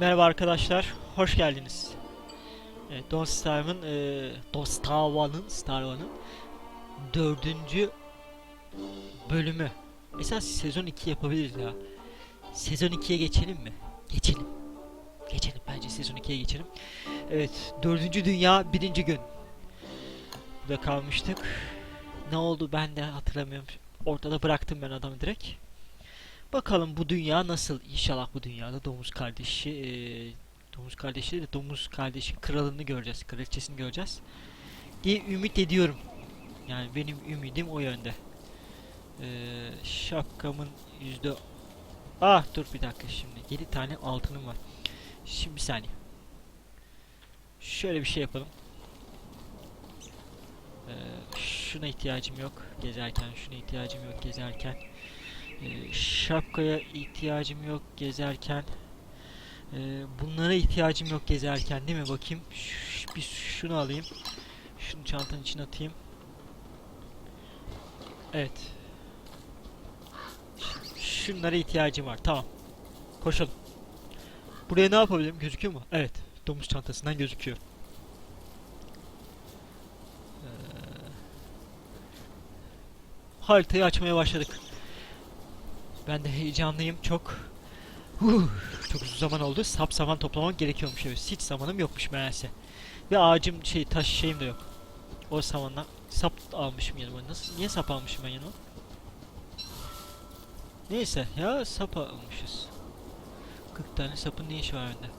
Merhaba arkadaşlar, hoş geldiniz. Evet, Don Starva'nın, e, Don Starva'nın, Starva'nın dördüncü bölümü. Esas sezon 2 yapabiliriz ya. Sezon 2'ye geçelim mi? Geçelim. Geçelim, bence sezon 2'ye geçelim. Evet, dördüncü dünya, birinci gün. Burada kalmıştık. Ne oldu ben de hatırlamıyorum. Ortada bıraktım ben adamı direkt. Bakalım bu dünya nasıl? İnşallah bu dünyada domuz kardeşi, eee, domuz kardeşi de domuz kardeşin kralını göreceğiz, kraliçesini göreceğiz diye ümit ediyorum. Yani benim ümidim o yönde. Eee, şapkamın yüzde... Ah dur bir dakika şimdi. 7 tane altınım var. Şimdi bir saniye. Şöyle bir şey yapalım. Eee, şuna ihtiyacım yok gezerken, şuna ihtiyacım yok gezerken. Ee, şapkaya ihtiyacım yok gezerken. Ee, bunlara ihtiyacım yok gezerken değil mi? Bakayım. Bir şunu alayım. Şunu çantanın içine atayım. Evet. Ş- Şunlara ihtiyacım var. Tamam. Koşalım. Buraya ne yapabilirim? Gözüküyor mu? Evet. Domuz çantasından gözüküyor. Ee, haritayı açmaya başladık. Ben de heyecanlıyım çok. Huh, çok uzun zaman oldu. Sap saman toplamak gerekiyormuş evet. Hiç zamanım yokmuş meğerse. Ve ağacım şey taş şeyim de yok. O samandan sap almışım yanıma. Nasıl niye sap almışım ben yanıma? Neyse ya sap almışız. 40 tane sapın ne işi var bende?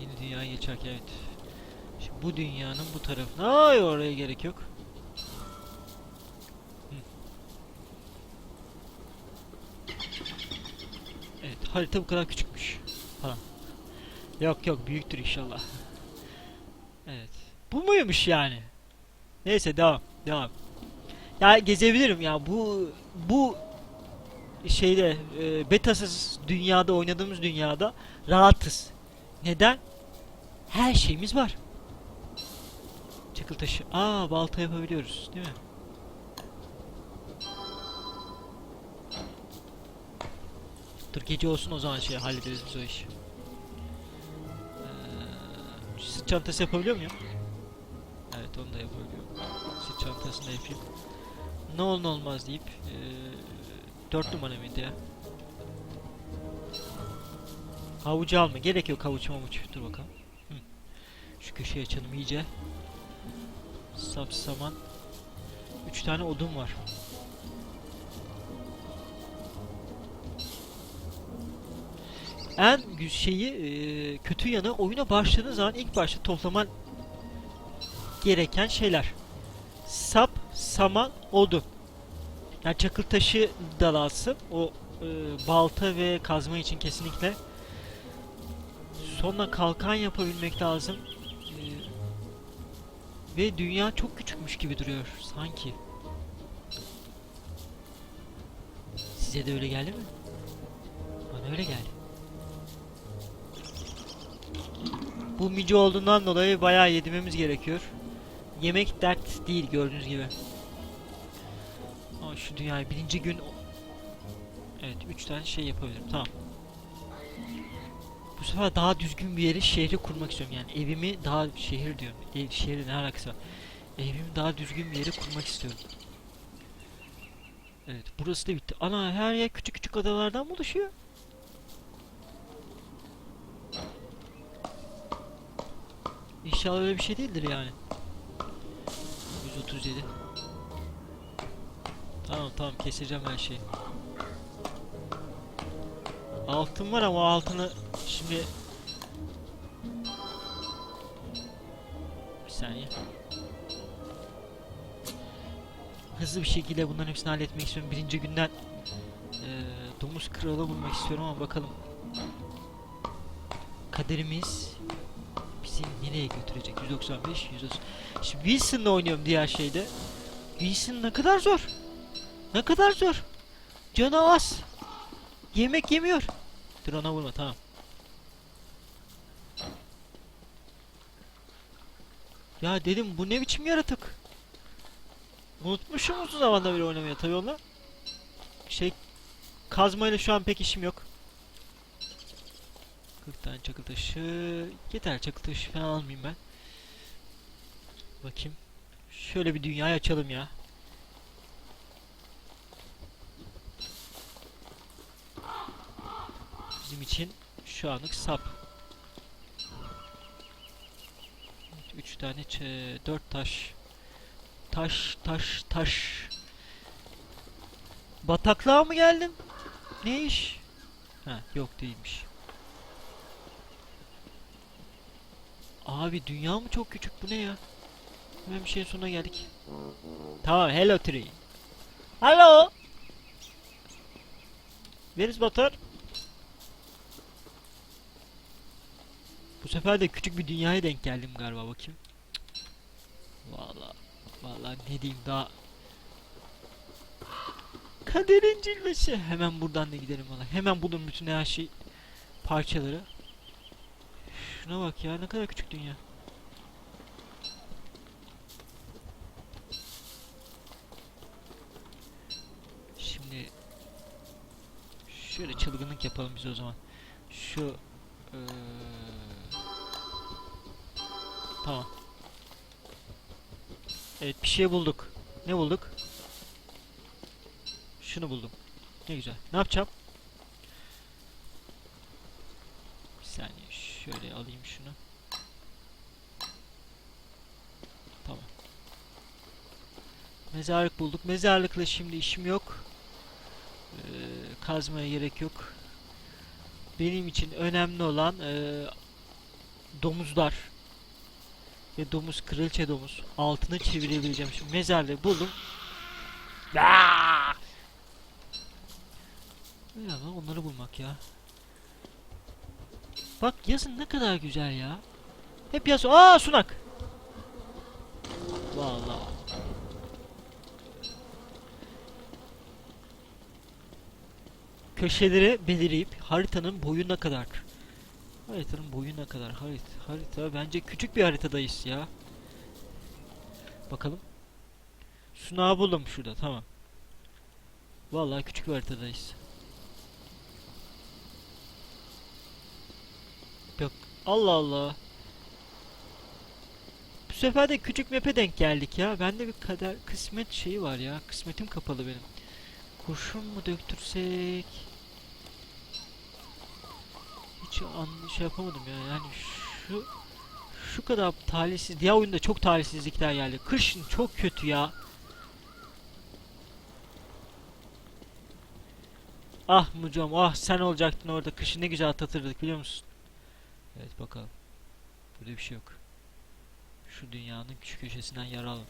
Yeni dünyaya geçerken evet. Şimdi bu dünyanın bu tarafına ay oraya gerek yok. Evet harita bu kadar küçükmüş falan. Yok yok büyüktür inşallah. Evet. Bu muymuş yani? Neyse devam devam. Ya gezebilirim ya bu bu şeyde e, betasız dünyada oynadığımız dünyada rahatız. Neden? Her şeyimiz var. Çakıl taşı. Aa balta yapabiliyoruz değil mi? Dur gece olsun o zaman şey hallederiz biz o işi. Ee, sırt çantası yapabiliyor muyum? Evet onu da yapabiliyorum. Sırt çantasını da yapayım. Ne olur ne olmaz deyip ee, 4 numara mıydı ya? Havucu alma. Gerek yok havuç mavuç. Dur bakalım. Hı. Şu köşeyi açalım iyice. Sap saman. 3 tane odun var. En şeyi e, kötü yanı oyuna başladığın zaman ilk başta toplaman gereken şeyler. Sap, saman, odun. Yani çakıl taşı da lazım. O e, balta ve kazma için kesinlikle. Sonra kalkan yapabilmek lazım. E, ve dünya çok küçükmüş gibi duruyor sanki. Size de öyle geldi mi? Bana öyle geldi. Bu mici olduğundan dolayı bayağı yedirmemiz gerekiyor. Yemek dert değil gördüğünüz gibi. Ama şu dünyayı birinci gün... Evet üç tane şey yapabilirim tamam. Bu sefer daha düzgün bir yeri şehri kurmak istiyorum yani evimi daha şehir diyorum. Ev, şehirle ne alakası var? Evimi daha düzgün bir yere kurmak istiyorum. Evet burası da bitti. Ana her yer küçük küçük adalardan mı oluşuyor? İnşallah öyle bir şey değildir yani. 137. Tamam tamam keseceğim her şeyi. Altın var ama altını şimdi bir saniye. Hızlı bir şekilde bunların hepsini halletmek istiyorum. Birinci günden eee domuz kralı bulmak istiyorum ama bakalım. Kaderimiz bizi nereye götürecek? 195, 130. Şimdi Wilson'la oynuyorum diğer şeyde. Wilson ne kadar zor. Ne kadar zor. Canı az. Yemek yemiyor. Dur ona vurma tamam. Ya dedim bu ne biçim yaratık. Unutmuşum uzun zamanda beri oynamaya tabii onunla. Şey kazmayla şu an pek işim yok. 40 tane. çakıl taşı. Yeter çakıl taşı falan almayayım ben. Bakayım. Şöyle bir dünyayı açalım ya. Bizim için şu anlık sap. Evet, Üç tane, ç- dört taş. Taş, taş, taş. Bataklığa mı geldin? Ne iş? Ha, yok değilmiş. Abi dünya mı çok küçük bu ne ya? Hemen bir şeyin sonuna geldik. Tamam, hello tree. Hello. Where is butter? Bu sefer de küçük bir dünyaya denk geldim galiba bakayım. Vallahi vallahi ne diyeyim daha Kaderin cilvesi. Hemen buradan da gidelim valla. Hemen bulun bütün her şey parçaları. Şuna bak ya ne kadar küçük dünya. Şimdi şöyle çılgınlık yapalım biz o zaman. Şu eee, Tamam. Evet bir şey bulduk. Ne bulduk? Şunu buldum. Ne güzel. Ne yapacağım? Bir saniye şöyle alayım şunu. Tamam. Mezarlık bulduk. Mezarlıkla şimdi işim yok. Ee, kazmaya gerek yok. Benim için önemli olan ee, domuzlar ve domuz kraliçe domuz altını çevirebileceğim. Şimdi mezarlığı buldum. Aaaa! Onları bulmak ya. Bak yazın ne kadar güzel ya. Hep yaz. Aa sunak. Vallahi. Köşeleri belirleyip haritanın boyuna kadar. Haritanın boyuna kadar. Harita, harita bence küçük bir haritadayız ya. Bakalım. Sunağı buldum şurada tamam. Vallahi küçük bir haritadayız. Yok. Allah Allah. Bu sefer de küçük map'e denk geldik ya. Bende bir kader kısmet şeyi var ya. Kısmetim kapalı benim. Kurşun mu döktürsek? Hiç an şey yapamadım ya. Yani şu şu kadar talihsiz. Diğer oyunda çok talihsizlikler geldi. Kışın çok kötü ya. Ah Mucam ah sen olacaktın orada. Kışı ne güzel atlatırdık biliyor musun? Evet bakalım. Burada bir şey yok. Şu dünyanın küçük köşesinden yer alın.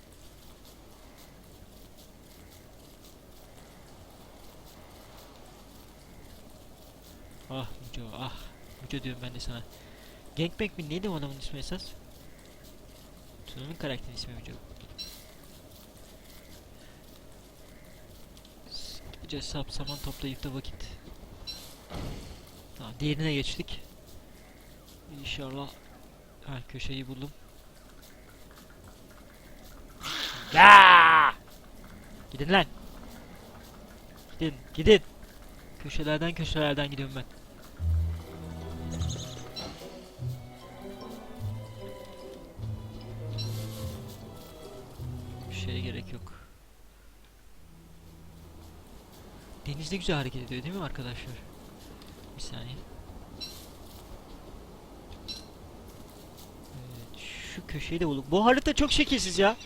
Ah Muco ah. Muco diyorum ben de sana. Gangbang mi neydi o adamın ismi esas? Tuna'nın karakterin ismi Muco. Gece sap saman toplayıp da vakit. Tamam diğerine geçtik. İnşallah ha, köşeyi buldum. Aa! Gidin lan. Gidin, gidin. Köşelerden köşelerden gidiyorum ben. Bir şeye gerek yok. Denizde güzel hareket ediyor değil mi arkadaşlar? Bir saniye. Evet, şu köşeyi de bulduk. Bu harita çok şekilsiz ya.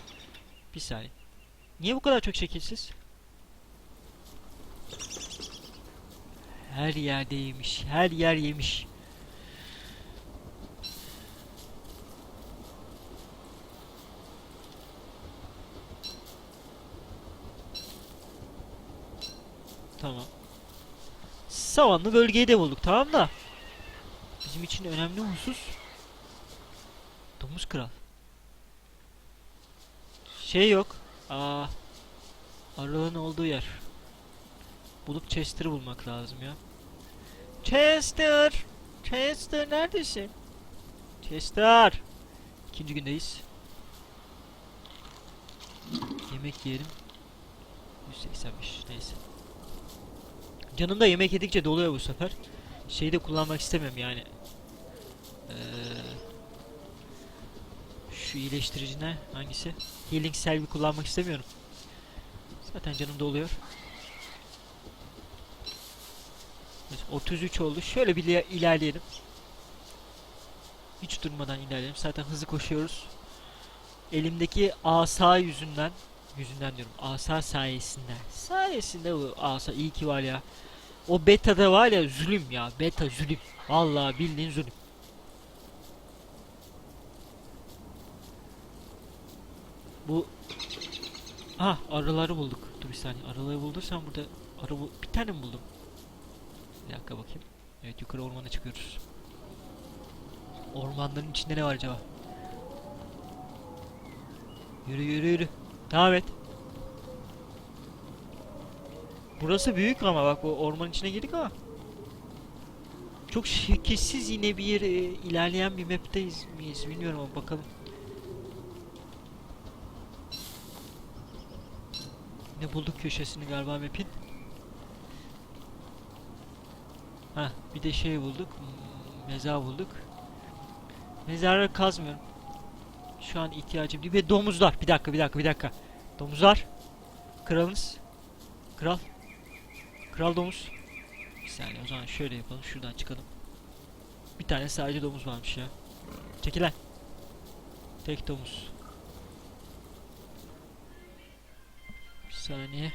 Bir saniye. Niye bu kadar çok şekilsiz? Her yerde yemiş. Her yer yemiş. Tamam. Savanlı bölgeyi de bulduk tamam da. Bizim için önemli husus Domuz kral. Şey yok. Aa. Arığın olduğu yer. Bulup Chester'ı bulmak lazım ya. Chester! Chester neredesin? Chester! İkinci gündeyiz. Yemek yiyelim. 185 neyse. Canım da yemek yedikçe doluyor bu sefer. Şeyi de kullanmak istemem yani. Şu iyileştirici ne? Hangisi? Healing Salve'i kullanmak istemiyorum. Zaten canım doluyor. Evet, 33 oldu. Şöyle bir iler- ilerleyelim. Hiç durmadan ilerleyelim. Zaten hızlı koşuyoruz. Elimdeki asa yüzünden yüzünden diyorum. Asa sayesinde. Sayesinde bu asa iyi ki var ya. O beta'da var ya zulüm ya. Beta zulüm. Vallahi bildiğin zulüm. Bu Ah arıları bulduk. Dur bir saniye. Arıları buldursam burada arı bu bir tane mi buldum? Bir dakika bakayım. Evet yukarı ormana çıkıyoruz. Ormanların içinde ne var acaba? Yürü yürü yürü. Devam et. Burası büyük ama bak bu ormanın içine girdik ama. Çok şekilsiz yine bir e, ilerleyen bir map'teyiz miyiz bilmiyorum ama bakalım. Ne bulduk köşesini galiba map'in. Ha bir de şey bulduk. Mezar bulduk. Mezarları kazmıyorum. Şu an ihtiyacım değil. Ve domuzlar. Bir dakika bir dakika bir dakika. Domuzlar. Kralınız. Kral. Kral domuz. Bir saniye o zaman şöyle yapalım. Şuradan çıkalım. Bir tane sadece domuz varmış ya. Çekil lan. Tek domuz. Bir saniye.